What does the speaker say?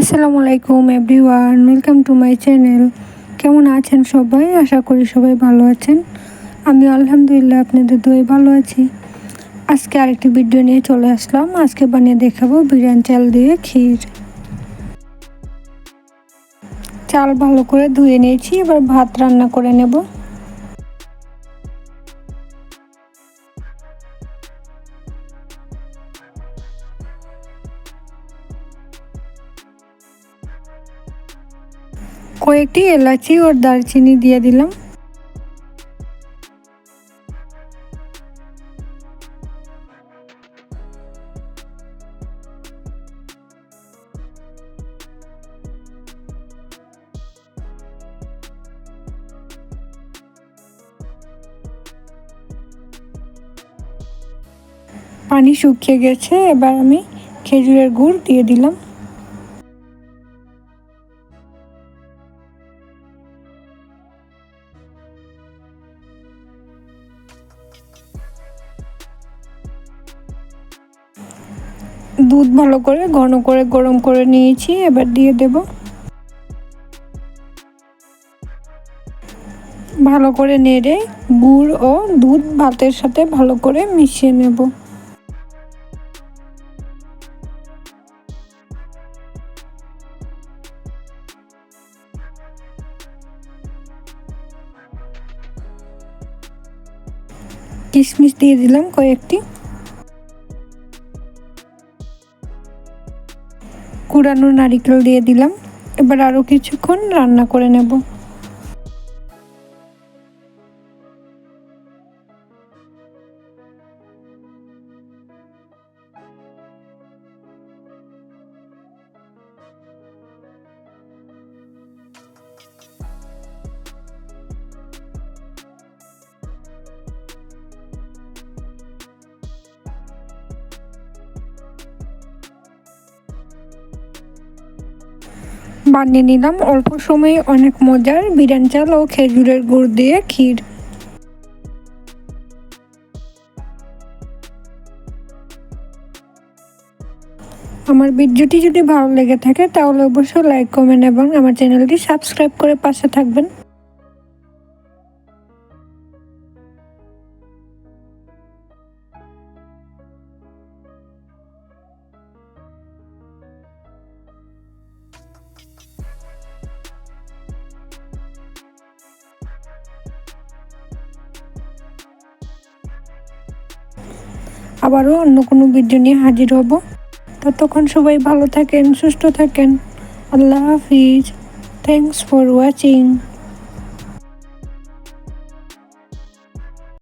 আসসালামু আলাইকুম everyone, welcome to my channel. কেমন আছেন সবাই? আশা করি সবাই ভালো আছেন। আমি আলহামদুলিল্লাহ আপনাদের দুই ভালো আছি। আজকে আরেকটি ভিডিও নিয়ে চলে আসলাম। আজকে বানিয়ে দেখাবো বিরিয়ানি চাল দিয়ে ক্ষীর। চাল ভালো করে ধুয়ে নিয়েছি। এবার ভাত রান্না করে নেব। কয়েকটি এলাচি ওর দারচিনি দিয়ে দিলাম। পানি শুকিয়ে গেছে, এবার আমি খেজুরের গুড় দিয়ে দিলাম। দুধ ভালো করে, ঘন করে, গরম করে নিয়েছি, এবার দিয়ে দেব। ভালো করে নেড়ে গুড় ও দুধ ভাতের সাথে ভালো করে মিশিয়ে নেব। কিশমিশ দিয়ে দিলাম কয়েকটি। কুড়ানো নারিকেল দিয়ে দিলাম। এবার আরও কিছুক্ষণ রান্না করে নেব। বানিয়ে নিলাম। অল্প সময়ে অনেক মজার বিরিয়ানি চাল ও খেজুরের গুড় দিয়ে ক্ষীর। আমার ভিডিওটি যদি ভালো লেগে থাকে, তাহলে অবশ্যই লাইক কমেন্ট এবং আমার চ্যানেলটি সাবস্ক্রাইব করে পাশে থাকবেন। আবারও অন্য কোনো ভিডিও নিয়ে হাজির হব। ততক্ষণ সবাই ভালো থাকেন, সুস্থ থাকেন। আল্লাহ হাফিজ। Thanks for watching